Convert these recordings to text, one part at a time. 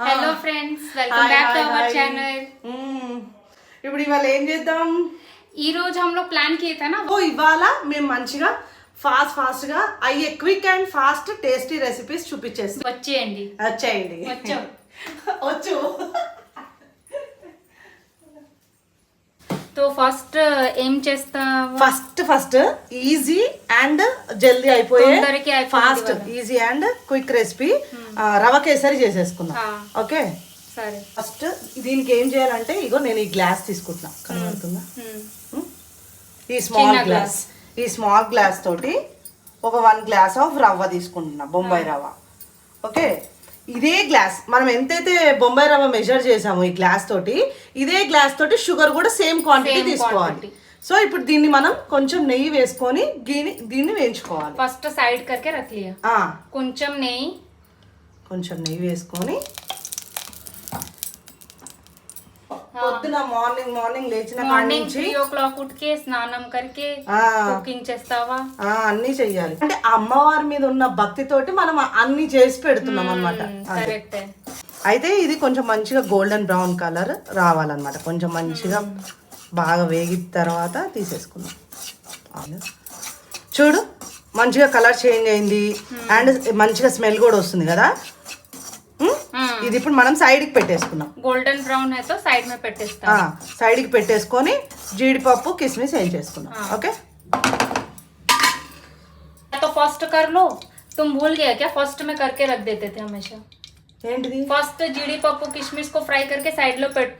Hello friends welcome hi, back to hi, our hi. Channel hmm. ఇప్పుడు ఇవాళ ఏం చేద్దాం ఈ రోజు हम लोग प्लान किए थे ना ఓ ఇవాళ మేము మంచిగా ఫాస్ట్ ఫాస్ట్ గా అయ్యే quick and fast tasty recipes చూపించేస్తాం వచ్చేయండి వచ్చేయండి వచ్చాం तो ఫస్ట్ ఏం చేస్తావా? ఫస్ట్ ఫస్ట్ ఈజీ అండ్ జల్దీ అయిపోయే fast. Easy and quick recipe rava kesari చేసేసుకుందాం. ఓకే? సరే. ఫస్ట్ దీనికి ఏం చేయాలంటే ఇగో నేను ఈ గ్లాస్ తీసుకుంటున్నా. కనబడుతుందా. ఈ స్మాల్ గ్లాస్. ఈ స్మాల్ గ్లాస్ తోటి ఒక వన్ గ్లాస్ ఆఫ్ రవ్వ తీసుకుంటున్నా బొంబాయి రవ్వ. ఓకే? ఇదే గ్లాస్. మనం ఎంతైతే బొంబాయి రవ్వ మెజర్ చేసామో ఈ గ్లాస్ తోటి ఇదే గ్లాస్ తోటి షుగర్ కూడా సేమ్ క్వాంటిటీ తీసుకోవాలి. సో ఇప్పుడు దీన్ని మనం కొంచెం నెయ్యి వేసుకొని దీన్ని దీన్ని వేయించుకోవాలి. ఫస్ట్ సైడ్ కరికే రఖ్ కొంచెం నెయ్యి. కొంచెం నెయ్యి వేసుకొని పొద్దున మార్నింగ్ మార్నింగ్ లేచిన మార్నింగ్ త్రీ ఓ క్లాక్ ఉట్కే స్నానం కరికే కుకింగ్ చేస్తావా అన్ని చెయ్యాలి. అంటే అమ్మవారి మీద ఉన్న భక్తితోటి మనం అన్ని చేసి పెడుతున్నాం అనమాట అయితే ఇది కొంచెం మంచిగా గోల్డెన్ బ్రౌన్ కలర్ రావాలన్నమాట. కొంచెం మంచిగా బాగా వేగిన తర్వాత తీసేసుకున్నాం చూడు మంచిగా కలర్ చేంజ్ అయింది. అండ్ మంచిగా స్మెల్ కూడా వస్తుంది కదా? ఇది ఇప్పుడు మనం సైడ్కి పెట్టేసుకున్నాం గోల్డెన్ బ్రౌన్ అయితే సైడ్ में పెట్టేస్తా ఆ, సైడ్కి పెట్టేసుకొని జీడిపప్పు కిస్మిస్ వేయించేసుకున్నాం చేసుకున్నాం ఓకే तो फर्स्ट कर लो तुम भूल गया क्या फर्स्ट में करके रख देते थे हमेशा ఏంటిది फर्स्ट जीडी पप्पू किशमिश को फ्राई करके साइड लो पेट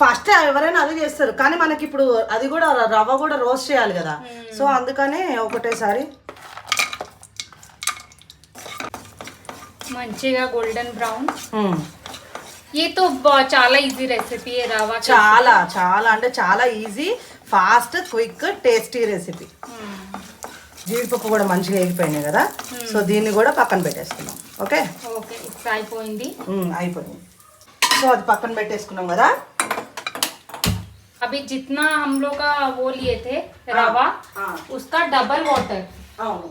ఫస్ట్ ఎవరైనా అది చేస్తారు కానీ మనకి ఇప్పుడు అది కూడా ర- రవ్వ కూడా రోస్ట్ చేయాలి కదా సో అందుకనే ఒకటేసారి మంచిగా గోల్డెన్ బ్రౌన్ ఈతో చాలా ఈజీ రెసిపీ రావా చాలా చాలా అంటే చాలా easy fast quick tasty recipe జీడిపప్పు కూడా మంచిగా వేగిపోయినాయి కదా? సో దీన్ని కూడా పక్కన పెట్టేసుకున్నాం ఓకే? ఓకే అయిపోయింది. అయిపోయింది. సో అది పక్కన పెట్టేసుకున్నాం కదా? అవి జిత్నా హమ్ లోగా ఓ రవా? డబల్ వాటర్ అవును.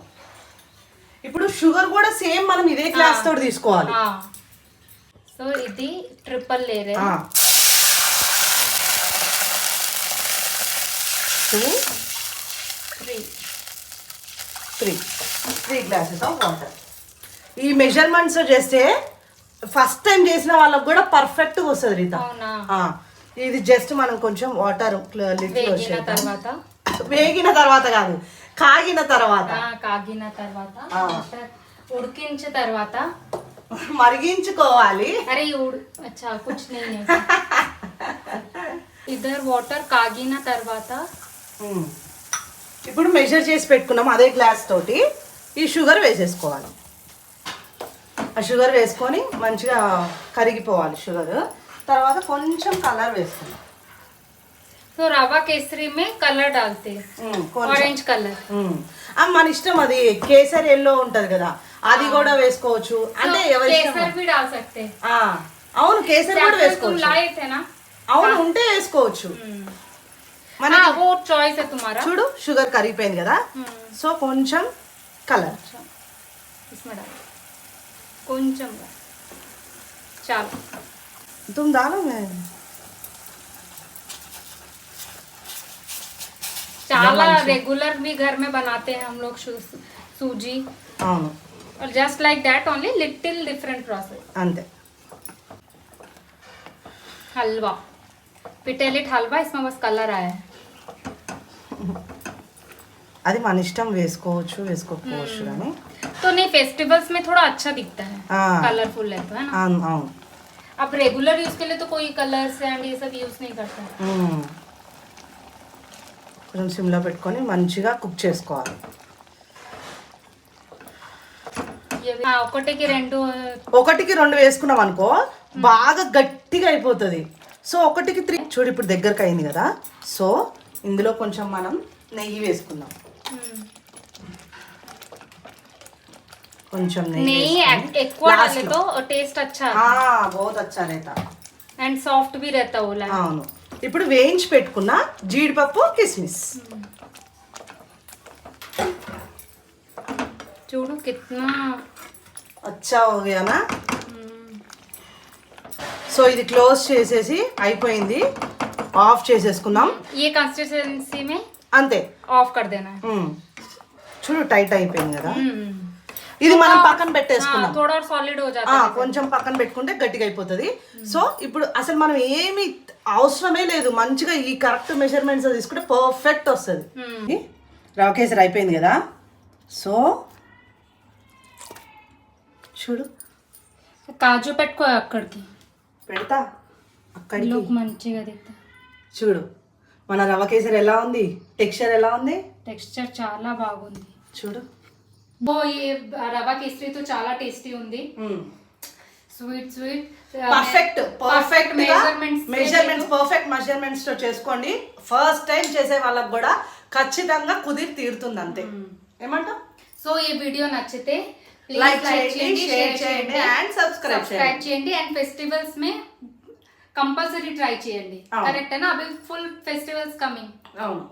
ఇప్పుడు షుగర్ కూడా సేమ్ మనం ఇదే గ్లాస్ తోటి తీసుకోవాలి. సో ఇది ట్రిపుల్ ఆ. Two three three three glasses of water ఈ మెజర్మెంట్స్ చేస్తే ఫస్ట్ టైం చేసిన వాళ్ళకి కూడా పర్ఫెక్ట్గా వస్తుంది రీత. ఇది జస్ట్ మనం కొంచెం వాటర్ వేగిన తర్వాత కాదు. కాగిన తర్వాత. కాగిన తర్వాత ఉడికించిన తర్వాత. మరిగించుకోవాలి. అరే ఇద్దరు వాటర్ కాగిన తర్వాత. ఇప్పుడు మెజర్ చేసి పెట్టుకున్నాం అదే గ్లాస్ తోటి. ఈ షుగర్ వేసేసుకోవాలి. ఆ షుగర్ వేసుకొని మంచిగా కరిగిపోవాలి షుగర్ తర్వాత కొంచెం కలర్ వేసుకుందాం. तो रवा केसरी में कलर डालते हैं ఉమ్, కొంచెం ऑरेंज कलर ఉమ్. ఆ, మన ఇష్టం అది కేసరి ఎల్లో ఉంటది కదా అది కూడా వేసుకోవచ్చు అంటే ఎవరి ఇష్టం केसर भी डाल सकते हैं ఆ, అవును కేసరి కూడా Saffron तुम వేసుకోవచ్చు लाए थे ना అవును ఉంటే వేసుకోవచ్చు మన हाँ वो चॉइस है तुम्हारा చూడు షుగర్ కరిగిపోయింది కదా हम्म, సో కొంచెం కలర్ अच्छा इसमें डाल కొంచెం చాలు तुम डालो చాలా रेगुलर भी घर में बनाते हैं हम लोग सू- सूजी అవును और just like that only little different process అంతే हलवा पिटेलिट हलवा इसमें बस कलर आया है అది మన ఇష్టం వేసుకోవచ్చు వేసుకోకపోవచ్చు కానీ तो नहीं फेस्टिवल्स में थोड़ा अच्छा दिखता है हाँ। कलरफुल है तो है ना అవును అవును अब रेगुलर यूज के लिए तो कोई कलर्स एंड ये सब यूज नहीं करता है మ్మ్. కొంచెం సిమ్లో పెట్టుకొని మంచిగా కుక్ చేసుకోవాలి ये भी- हाँ, ఒకటికి రెండు ఒకటికి రెండు వేసుకున్నాం అనుకో బాగా గట్టిగా అయిపోతుంది సో ఒకటికి త్రీ చూడు ఇప్పుడు దగ్గరకు అయింది కదా సో ఇందులో కొంచెం మనం నెయ్యి వేసుకుందాం మ్మ్. కొంచెం నెయ్యి नहीं వేసుకొని एक- ఎక్కువ last डाले లో. तो टेस्ट अच्छा ఆ, बहुत अच्छा रहता एंड सॉफ्ट भी रहता वो लाइक అవును ఇప్పుడు వేయించి పెట్టుకున్న జీడిపప్పు కిస్మిస్. చూడు కిట్నా అచ్చా సో ఇది క్లోజ్ చేసేసి అయిపోయింది. ఆఫ్ చేసేసుకుందాం. ఏ కన్సిస్టెన్సీ అంతే. ఆఫ్ కడదేనా? చూడు టైట్ అయిపోయింది కదా. ఇది మనం పక్కన పెట్టేసుకున్నాం సాలిడ్ కొంచెం పక్కన పెట్టుకుంటే గట్టిగా అయిపోతుంది సో ఇప్పుడు అసలు మనం ఏమి అవసరమే లేదు. మంచిగా ఈ కరెక్ట్ మెజర్మెంట్స్ తీసుకుంటే పర్ఫెక్ట్ వస్తుంది. రవకేసరి అయిపోయింది కదా? సో చూడు. కాజు పెట్టుకో అక్కడికి. పెడతా. అక్కడ మంచిగా చూడు. మన రవకేసరి ఎలా ఉంది? టెక్స్చర్ ఎలా ఉంది? టెక్స్చర్ చాలా బాగుంది. చూడు. ఓ ఈ రవ్వ కేసరి తో చాలా టేస్టీ ఉంది. Sweet sweet perfect perfect measurements measurements perfect మెజర్మెంట్స్తో చేసుకోండి. ఫస్ట్ టైం చేసే వాళ్ళకి కూడా ఖచ్చితంగా కుదిరి తీరుతుంది అంతే ఏమంటావు? సో ఈ వీడియో నచ్చితే లైక్ చేయండి షేర్ చేయండి అండ్ సబ్స్క్రైబ్ చేయండి. అండ్ ఫెస్టివల్స్ మే కంపల్సరీ ట్రై చేయండి. కరెక్ట్ అవి ఫుల్ ఫెస్టివల్స్ కమింగ్ అవును.